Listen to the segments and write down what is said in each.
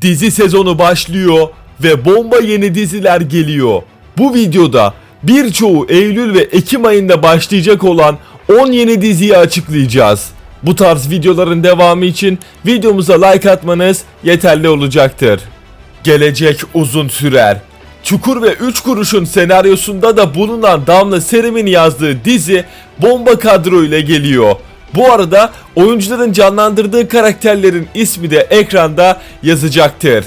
Dizi sezonu başlıyor ve bomba yeni diziler geliyor. Bu videoda birçoğu Eylül ve Ekim ayında başlayacak olan 10 yeni diziyi açıklayacağız. Bu tarz videoların devamı için videomuza like atmanız yeterli olacaktır. Gelecek uzun sürer. Çukur ve 3 kuruşun senaryosunda da bulunan Damla Serim'in yazdığı dizi bomba kadro ile geliyor. Bu arada oyuncuların canlandırdığı karakterlerin ismi de ekranda yazacaktır.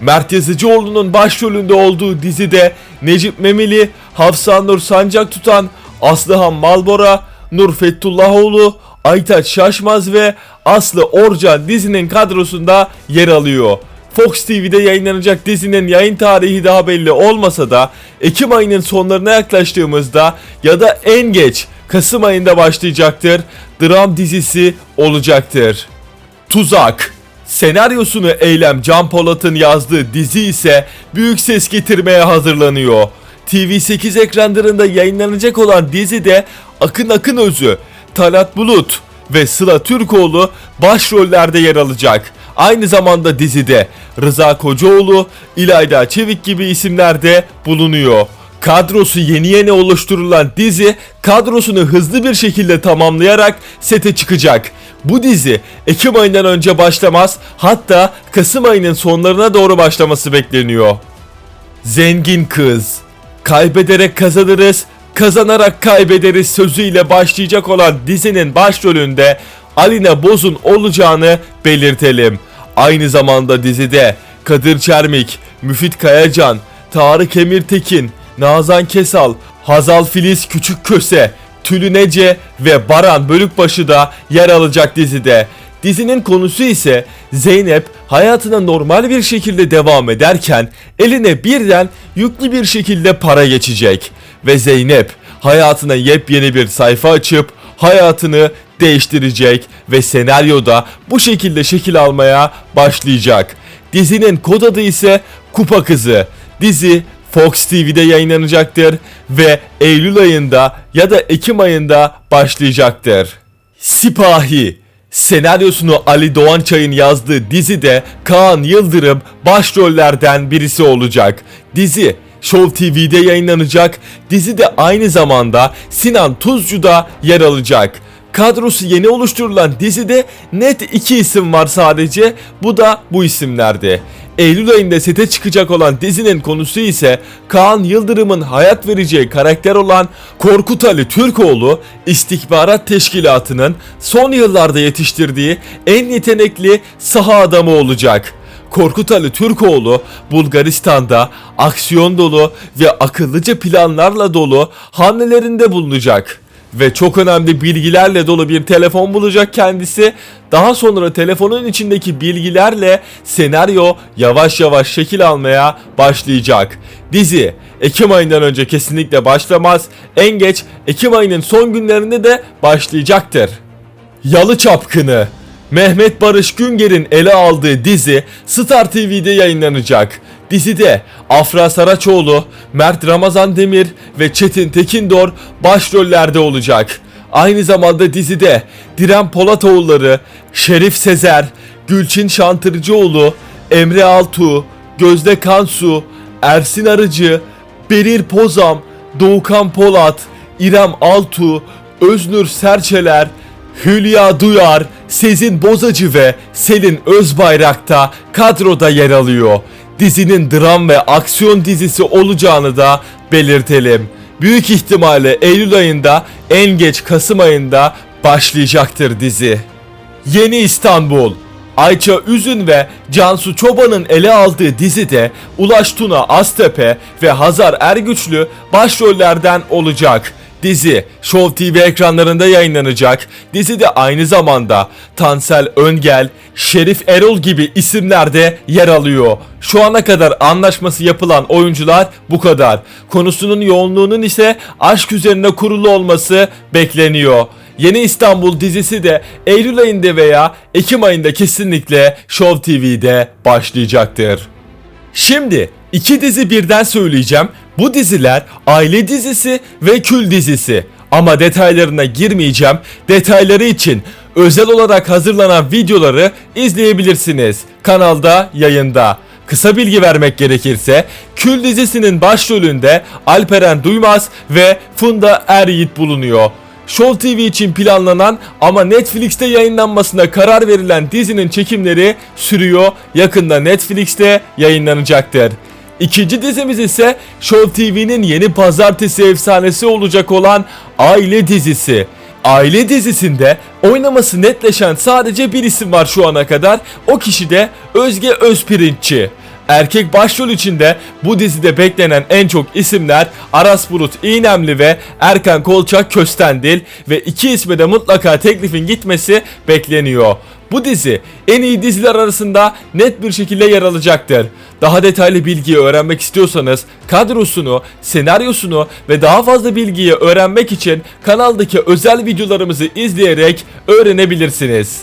Mert Yazıcıoğlu'nun başrolünde olduğu dizide Necip Memili, Hafsan Nur Sancak tutan Aslıhan Malbora, Nur Fethullahoğlu, Aytaç Şaşmaz ve Aslı Orcan dizinin kadrosunda yer alıyor. Fox TV'de yayınlanacak dizinin yayın tarihi daha belli olmasa da Ekim ayının sonlarına yaklaştığımızda ya da en geç Kasım ayında başlayacaktır. Dram dizisi olacaktır. Tuzak Senaryosunu Eylem Can Polat'ın yazdığı dizi ise büyük ses getirmeye hazırlanıyor. TV8 ekranlarında yayınlanacak olan dizide Akın Akın Özü, Talat Bulut ve Sıla Türkoğlu başrollerde yer alacak. Aynı zamanda dizide Rıza Kocaoğlu, İlayda Çevik gibi isimler de bulunuyor. Kadrosu yeni yeni oluşturulan dizi kadrosunu hızlı bir şekilde tamamlayarak sete çıkacak. Bu dizi Ekim ayından önce başlamaz hatta Kasım ayının sonlarına doğru başlaması bekleniyor. Zengin kız. Kaybederek kazanırız, kazanarak kaybederiz sözüyle başlayacak olan dizinin başrolünde Alina Boz'un olacağını belirtelim. Aynı zamanda dizide Kadir Çermik, Müfit Kayacan, Tarık Emirtekin, Nazan Kesal, Hazal Filiz Küçükköse, Tülü Nece ve Baran Bölükbaşı da yer alacak dizide. Dizinin konusu ise Zeynep hayatına normal bir şekilde devam ederken eline birden yüklü bir şekilde para geçecek. Ve Zeynep hayatına yepyeni bir sayfa açıp hayatını değiştirecek ve senaryoda bu şekilde şekil almaya başlayacak. Dizinin kod adı ise Kupa Kızı. Dizi Fox TV'de yayınlanacaktır ve Eylül ayında ya da Ekim ayında başlayacaktır. Sipahi Senaryosunu Ali Doğançay'ın yazdığı dizide Kaan Yıldırım başrollerden birisi olacak. Dizi Show TV'de yayınlanacak. Dizide aynı zamanda Sinan Tuzcu da yer alacak. Kadrosu yeni oluşturulan dizide net iki isim var sadece. Bu da bu isimlerdi. Eylül ayında sete çıkacak olan dizinin konusu ise Kaan Yıldırım'ın hayat vereceği karakter olan Korkut Ali Türkoğlu istihbarat teşkilatının son yıllarda yetiştirdiği en yetenekli saha adamı olacak. Korkut Ali Türkoğlu Bulgaristan'da aksiyon dolu ve akıllıca planlarla dolu hamlelerinde bulunacak ve çok önemli bilgilerle dolu bir telefon bulacak kendisi. Daha sonra telefonun içindeki bilgilerle senaryo yavaş yavaş şekil almaya başlayacak. Dizi Ekim ayından önce kesinlikle başlamaz. En geç Ekim ayının son günlerinde de başlayacaktır. Yalı Çapkını Mehmet Barış Günger'in ele aldığı dizi Star TV'de yayınlanacak. Dizide Afra Saraçoğlu, Mert Ramazan Demir ve Çetin Tekindor başrollerde olacak. Aynı zamanda dizide Diren Polatoğulları, Şerif Sezer, Gülçin Şantırcıoğlu, Emre Altuğ, Gözde Kansu, Ersin Arıcı, Berir Pozam, Doğukan Polat, İrem Altuğ, Öznur Serçeler, Hülya Duyar, Sezin Bozacı ve Selin Özbayrak da kadroda yer alıyor. Dizinin dram ve aksiyon dizisi olacağını da belirtelim. Büyük ihtimalle Eylül ayında en geç Kasım ayında başlayacaktır dizi. Yeni İstanbul Ayça Üzün ve Cansu Çoban'ın ele aldığı dizide Ulaş Tuna Aztepe ve Hazar Ergüçlü başrollerden olacak. Dizi Show TV ekranlarında yayınlanacak. Dizide aynı zamanda Tansel Öngel, Şerif Erol gibi isimler de yer alıyor. Şu ana kadar anlaşması yapılan oyuncular bu kadar. Konusunun yoğunluğunun ise aşk üzerine kurulu olması bekleniyor. Yeni İstanbul dizisi de Eylül ayında veya Ekim ayında kesinlikle Show TV'de başlayacaktır. Şimdi iki dizi birden söyleyeceğim. Bu diziler aile dizisi ve kül dizisi. Ama detaylarına girmeyeceğim. Detayları için özel olarak hazırlanan videoları izleyebilirsiniz. Kanalda yayında. Kısa bilgi vermek gerekirse Kül dizisinin başrolünde Alperen Duymaz ve Funda Er Yiğit bulunuyor. Show TV için planlanan ama Netflix'te yayınlanmasına karar verilen dizinin çekimleri sürüyor. Yakında Netflix'te yayınlanacaktır. İkinci dizimiz ise Show TV'nin yeni pazartesi efsanesi olacak olan Aile dizisi. Aile dizisinde oynaması netleşen sadece bir isim var şu ana kadar. O kişi de Özge Özpirinççi. Erkek başrol içinde bu dizide beklenen en çok isimler Aras Bulut İğnemli ve Erkan Kolçak Köstendil ve iki isme de mutlaka teklifin gitmesi bekleniyor. Bu dizi en iyi diziler arasında net bir şekilde yer alacaktır. Daha detaylı bilgiyi öğrenmek istiyorsanız kadrosunu, senaryosunu ve daha fazla bilgiyi öğrenmek için kanaldaki özel videolarımızı izleyerek öğrenebilirsiniz.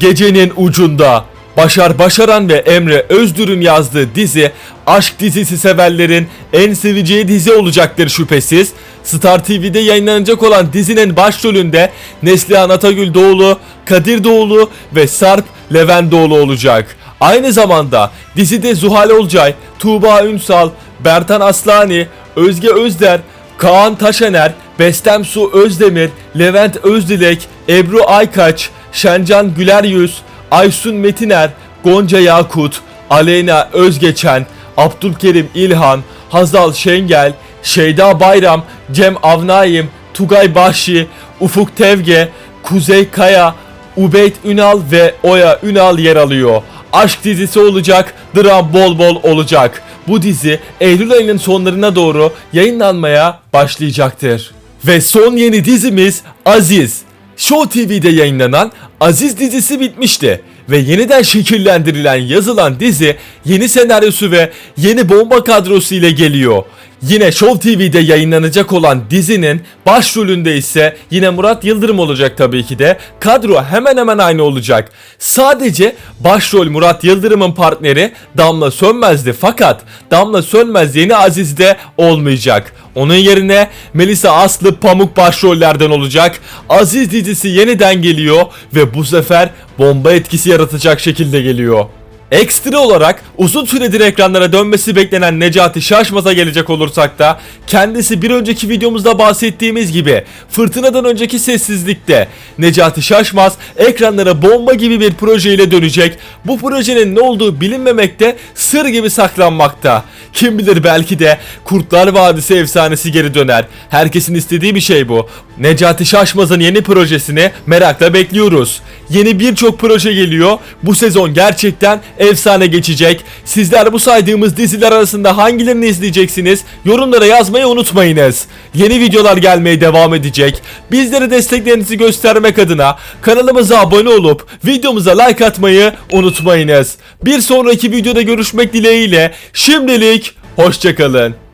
Gecenin ucunda Başar Başaran ve Emre Özdür'ün yazdığı dizi aşk dizisi severlerin en seveceği dizi olacaktır şüphesiz. Star TV'de yayınlanacak olan dizinin başrolünde Neslihan Atagül Doğulu, Kadir Doğulu ve Sarp Levent Doğulu olacak. Aynı zamanda dizide Zuhal Olcay, Tuğba Ünsal, Bertan Aslani, Özge Özder, Kaan Taşener, Bestem Su Özdemir, Levent Özdilek, Ebru Aykaç, Şencan Güler Yüz, Aysun Metiner, Gonca Yakut, Aleyna Özgeçen, Abdülkerim İlhan, Hazal Şengel, Şeyda Bayram, Cem Avnaim, Tugay Bahşi, Ufuk Tevge, Kuzey Kaya, Ubeyt Ünal ve Oya Ünal yer alıyor. Aşk dizisi olacak, dram bol bol olacak. Bu dizi Eylül ayının sonlarına doğru yayınlanmaya başlayacaktır. Ve son yeni dizimiz Aziz. Show TV'de yayınlanan Aziz dizisi bitmişti ve yeniden şekillendirilen yazılan dizi yeni senaryosu ve yeni bomba kadrosu ile geliyor. Yine Show TV'de yayınlanacak olan dizinin başrolünde ise yine Murat Yıldırım olacak tabii ki de. Kadro hemen hemen aynı olacak. Sadece başrol Murat Yıldırım'ın partneri Damla Sönmez'di fakat Damla Sönmez yeni Aziz'de olmayacak. Onun yerine Melisa Aslı Pamuk başrollerden olacak. Aziz dizisi yeniden geliyor ve bu sefer bomba etkisi yaratacak şekilde geliyor. Ekstra olarak uzun süredir ekranlara dönmesi beklenen Necati Şaşmaz'a gelecek olursak da kendisi bir önceki videomuzda bahsettiğimiz gibi fırtınadan önceki sessizlikte Necati Şaşmaz ekranlara bomba gibi bir projeyle dönecek. Bu projenin ne olduğu bilinmemekte sır gibi saklanmakta. Kim bilir belki de Kurtlar Vadisi efsanesi geri döner. Herkesin istediği bir şey bu. Necati Şaşmaz'ın yeni projesini merakla bekliyoruz. Yeni birçok proje geliyor. Bu sezon gerçekten efsane geçecek. Sizler bu saydığımız diziler arasında hangilerini izleyeceksiniz? Yorumlara yazmayı unutmayınız. Yeni videolar gelmeye devam edecek. Bizlere desteklerinizi göstermek adına kanalımıza abone olup videomuza like atmayı unutmayınız. Bir sonraki videoda görüşmek dileğiyle şimdilik hoşçakalın.